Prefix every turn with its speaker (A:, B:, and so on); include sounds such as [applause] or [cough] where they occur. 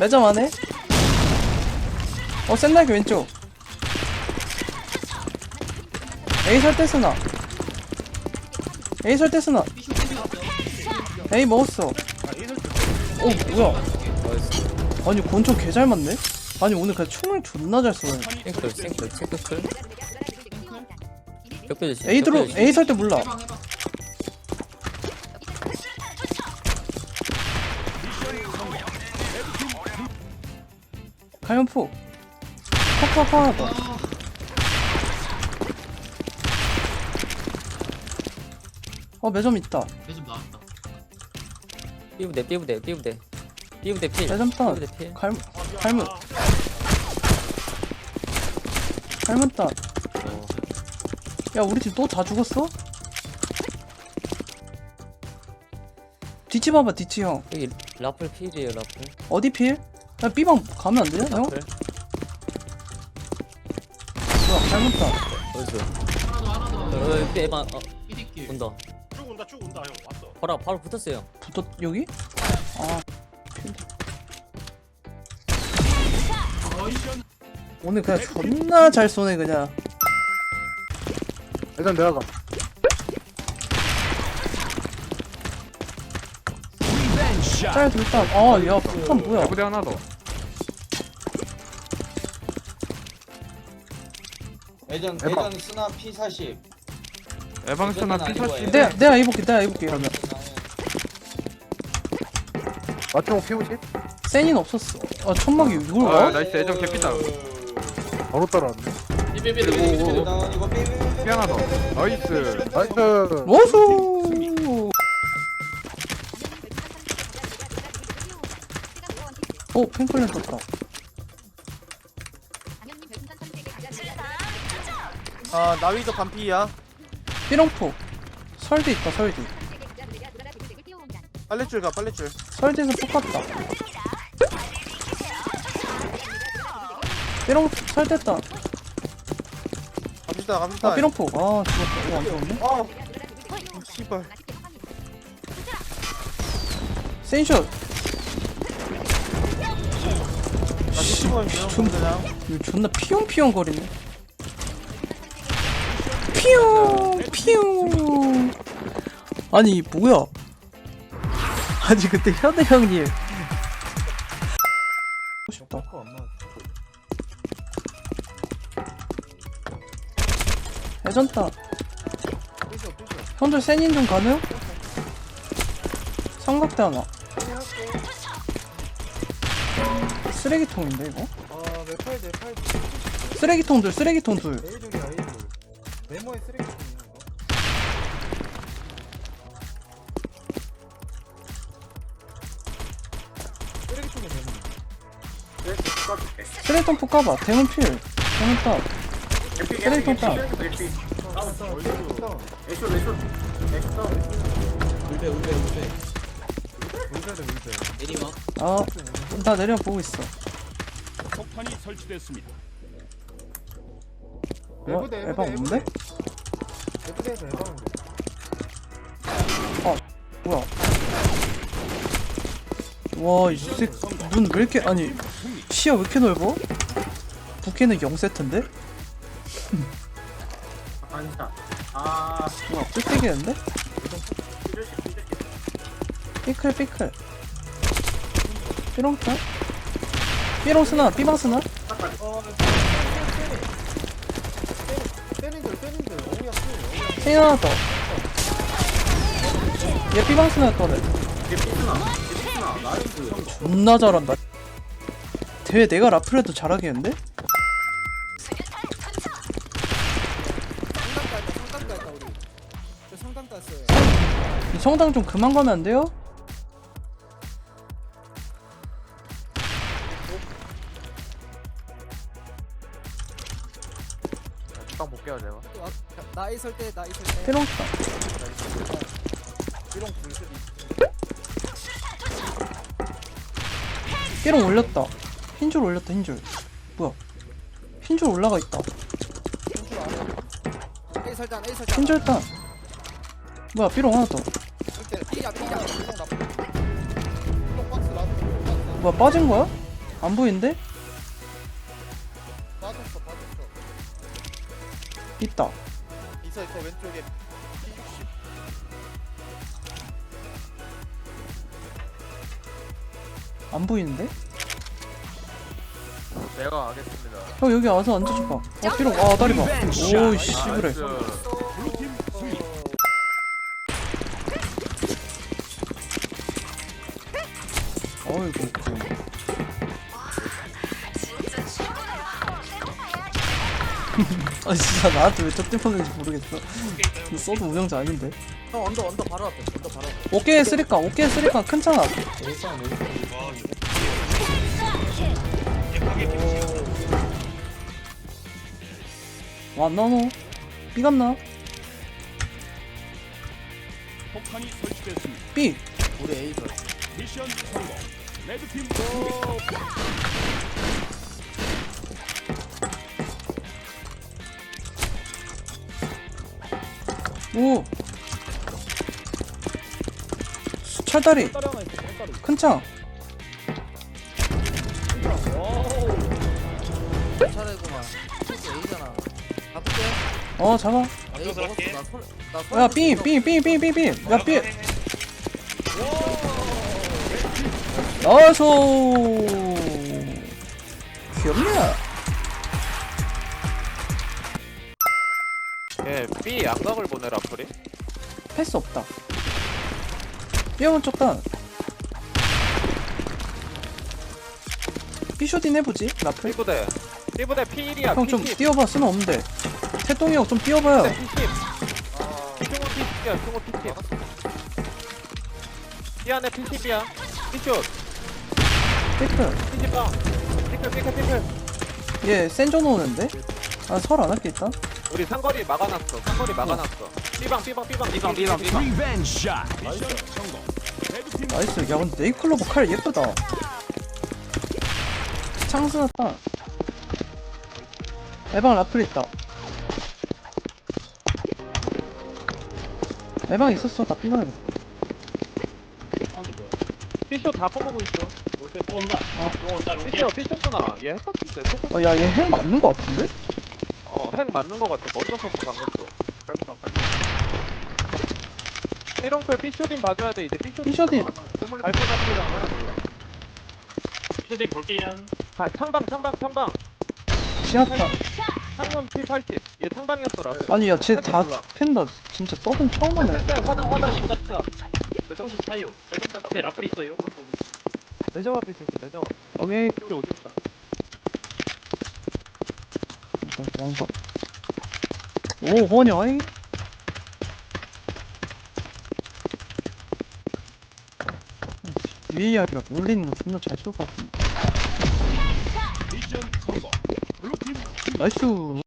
A: 매점 안에? 어 센날개 왼쪽. A 설대 쓰나? A 설대 쓰나? A 먹었어. 어 뭐야? 아니 권총 개 잘 맞네? 아니 오늘 그냥 총을 존나 잘 쏘네.
B: 싱클 싱클 벽돌 조심
A: A 들어. A 설대 몰라 가면포. 팍팍팍. 어 매점 있다.
C: 매점 나왔다.
B: 삐부대 삐부대 삐부대. 삐부대 필.
A: 매점 땅
B: 삐부대 필.
A: 갈 갈문. 갈문 땅야 우리 팀 또 다 죽었어? 뒤치 봐봐 뒤치 형.
B: 여기 라플 필이에요 라플.
A: 어디 필? 야 B방 가면 안 돼요 형? 뭐야 갈문 땅
B: 어디서
C: 하나 더 하나 더
B: 어. 어
C: 삐디길
B: 온다.
D: 쭉 온다 쭉 온다 형. 왔어.
B: 바로 바로 붙었어요.
A: 붙었 여기? 아 필. 오늘 그냥 존나 잘 쏘네 그냥.
E: 일단 내려가.
A: 짤 둘다. 아 야 폭탄 뭐야?
E: 부대 하나 더.
F: 예전
E: 에바.
F: 예전 스나 P40
E: 에방스나
F: 이건
E: P40.
A: 내가 내가 입을게 내가 입을게 그러면
E: 맞죠? P50?
A: 센인 없었어 아 천막이 이걸
E: 아
A: 와?
E: 나이스 애정 개피다. 바로 따라왔네.
C: 삐삐삐
E: 오, 오.
F: 다운 이거 삐삐
E: 피 하나 더. 나이스. 나이스.
A: 워수 오 핑클랜 떴다
G: 아 나위도 반피야.
A: 삐롱포. 설대 있다 설대
G: 빨래줄 가 빨래줄.
A: 설대에서 폭 갔다. 삐롱 설대다.
G: 갑시다 갑시다.
A: 아 삐롱포. 아 죽었다. 이거 안 죽었네?
G: 아 씨발.
A: 센샷
G: 나 있어
A: 존-
G: 그냥.
A: 이거 존나 피용피용 거리네 피용 피용 아니 뭐야? 아니 그때 현우 형님. 싶다. 예전다 형들 센인 좀 가능? 삼각대 하나. 쓰레기통인데 이거?
G: 아 내팔
A: 쓰레기통 둘 쓰레기통 둘
G: A줄 네모의 쓰레기통이야 이거? 쓰레기통이 네모
A: 쓰레기통 폭 까봐. 대문 필. 대문 따 쓰레기통 따
C: 울베 울베 울베
G: 울베드 울베
C: 내리막.
A: 아나 내려 보고 있어.
D: 폭탄이 설치됐습니다
A: 뭐
G: 내부대,
A: 에방
G: 내부대,
A: 없는데?
G: 내부대에서 예방으로
A: 뭐야 와 이 새끼 눈왜 이렇게 아니 시야 왜 이렇게 넓어? 부캐는 0세트인데?
F: 아니다 아
A: 뭐야 뿔떼기였는데? 삐클 삐클 삐롱짤? 삐롱 스나 삐방 스나?
G: 어 때린들 때린들 쏘
A: 세인 하나 더. 얘 삐방 스나였더래. 존나 잘한다. 대회 내가 라플 해도 잘하겠는데?
G: 성당 갔다 성당 갔다 우리 저 성당 갔어요
A: 이 성당 좀 그만 가면 안 돼요?
E: 딱 볼게요 제가.
G: 나 있을 때 나 있을 때
A: 삐롱 스나.
G: 이런 불들
A: 삐롱 올렸다. 흰줄 올렸다 흰줄. 뭐야? 흰줄 올라가 있다.
G: A 설단 A 설단
A: 흰줄 땅. 뭐야 삐롱 하나 더.
G: 이때 나 박스 나도
A: 뭐야 빠진 거야? 안 보이는데? 있다.
G: 있어 있어 왼쪽에 P60
A: 안 보이는데?
E: 내가 하겠습니다.
A: 형 여기 와서 앉아줘봐. 아 삐롱 아 다리 봐. 오이씨 그래. 어이구 [laughs] 아 진짜 나한테 왜 적대 보는지 모르겠어 이거 써도 우영자 아닌데
G: 형 언더 언더 바로 앞에 언더 바로 앞에
A: 오케이 쓰리까 오케이 쓰리까 큰 창아 왔나 너? 삐갔나?
D: 폭탄이 설치됐습니다.
A: 삐!
G: 우리 에이설
D: 미션 성공. 레드팀
A: 오! 철다리
G: A잖아 가볼게
A: 어 잡아 야 삐! 삐! 삐! 삐! 삐! 삐! 야 삐! 나이스! 귀엽냐?
E: B 양각을 보내라 프리.
A: 패스 없다. 삐어본 쪽단 삐쇼딘 해보지 라플?
E: B부대. B부대 P1이야
A: 형좀
E: P10
A: 띄워봐. 쓰면 없는데. 태동이 형좀 띄워봐요.
E: P10 P10 P10이야 승호 P10 B 안에 P10이야. P슛.
A: 테크
E: P10방. 피클 피클 피클
A: 얘 센저 놓는데? 아 설 안 할게 일단
E: 우리 상거리 막아놨어. 상거리 막아놨어. B방 B방 B방. B방 B방 B방.
D: 리벤지 샷.
A: 나이스 야 근데 네이클로버 칼 예쁘다. 창스 났다 에방 라플 있다. 에방 있었어. 나 삐나야겠다
E: P슛 다 뽑고 있어.
C: 또 온다 또 온다
E: P슛 P슛구나 얘 핵같은데 소금
A: 어, 야얘 핵 맞는 거 같은데?
E: 어핵 맞는 거 같아. 먼저 썼어 방금도 이런클 P슛인 봐줘야 돼 이제. P슛
A: 삐쇼딘.
E: 발포 잡히잖아
C: 피디 볼게요
E: 아 창방 창방 창방.
A: 지났다
E: 창문 P80 얘 창방이었더라.
A: 아니 야 쟤다 팬다. 진짜 서든 처음 하네.
E: 화장 화장
C: 땄다 정신 차요 앞에 라플 있어요.
E: 내정 앞에 있을게 내정
A: 오케이.
E: 어디 있다.
A: 양거 오 허냐 이 위에 이야기가 울리는 거 존나 잘쏠것 같은데
D: 미션 성공. 블루팀.
A: 나이스